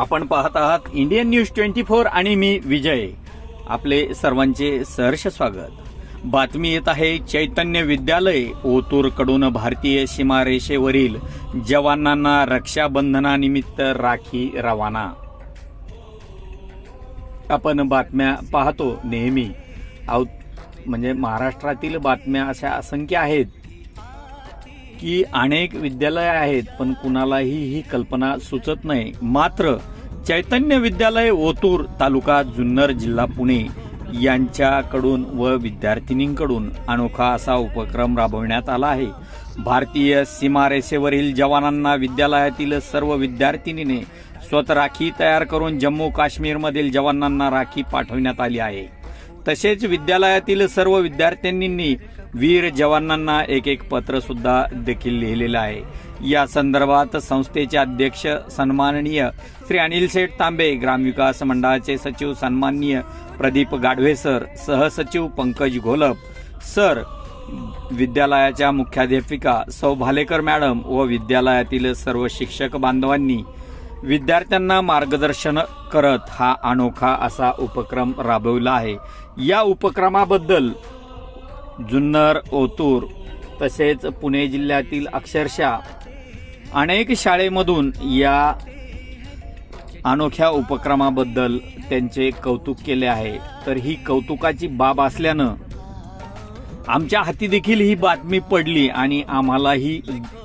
आपण पाहत आहात इंडियन न्यूज ट्वेंटी फोर आणि मी विजय. आपले सर्वांचे सहर्ष स्वागत. बातमी येत आहे चैतन्य विद्यालय ओतूरकडून भारतीय सीमारेषेवरील जवानांना रक्षाबंधनानिमित्त राखी रवाना. आपण बातम्या पाहतो नेहमी. म्हणजे महाराष्ट्रातील बातम्या अशा असंख्य आहेत. की अनेक विद्यालय आहेत पण कुणालाही ही कल्पना सुचत नाही. मात्र चैतन्य विद्यालय ओतूर तालुका जुन्नर जिल्हा पुणे यांच्याकडून व विद्यार्थिनींकडून अनोखा असा उपक्रम राबवण्यात आला आहे. भारतीय सीमारेषेवरील जवानांना विद्यालयातील सर्व विद्यार्थिनीने स्वतः राखी तयार करून जम्मू काश्मीरमधील जवानांना राखी पाठवण्यात आली आहे. तसेच विद्यालयातील सर्व विद्यार्थ्यांनी वीर जवानांना एक एक पत्र सुद्धा देखील लिहिलेलं आहे. या संदर्भात संस्थेचे अध्यक्ष सन्माननीय श्री अनिल शेठ तांबे ग्रामविकास मंडळाचे सचिव सन्माननीय प्रदीप गाढवे सर सहसचिव पंकज घोलप सर विद्यालयाच्या मुख्याध्यापिका सौ भालेकर मॅडम व विद्यालयातील सर्व शिक्षक बांधवांनी विद्यार्थ्यांना मार्गदर्शन करत हा अनोखा असा उपक्रम राबविला आहे. या उपक्रमाबद्दल जुन्नर ओतूर तसेच पुणे जिल्ह्यातील अक्षरशः अनेक शाळेमधून या अनोख्या उपक्रमाबद्दल त्यांचे कौतुक केले आहे. तर ही कौतुकाची बाब असल्यानं आमच्या हाती देखील ही बातमी पडली आणि आम्हालाही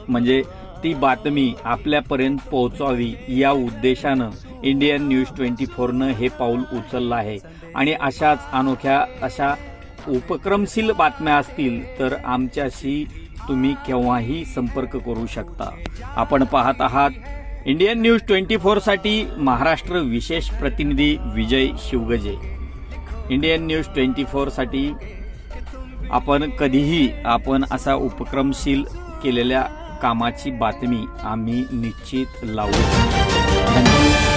म्हणजे ती बातमी आपल्यापर्यंत पोहोचावी या उद्देशानं इंडियन न्यूज ट्वेंटी फोरनं हे पाऊल उचललं आहे. आणि अशाच अनोख्या अशा उपक्रमशील बातम्या असतील तर आमच्याशी तुम्ही केव्हाही संपर्क करू शकता. आपण पाहत आहात इंडियन न्यूज ट्वेंटी फोरसाठी महाराष्ट्र विशेष प्रतिनिधी Vijay Shivgaje. Indian news twenty फोरसाठी आपण कधीही आपण असा उपक्रमशील केलेल्या कामाची बातमी आम्ही निश्चित लावू. धन्यवाद.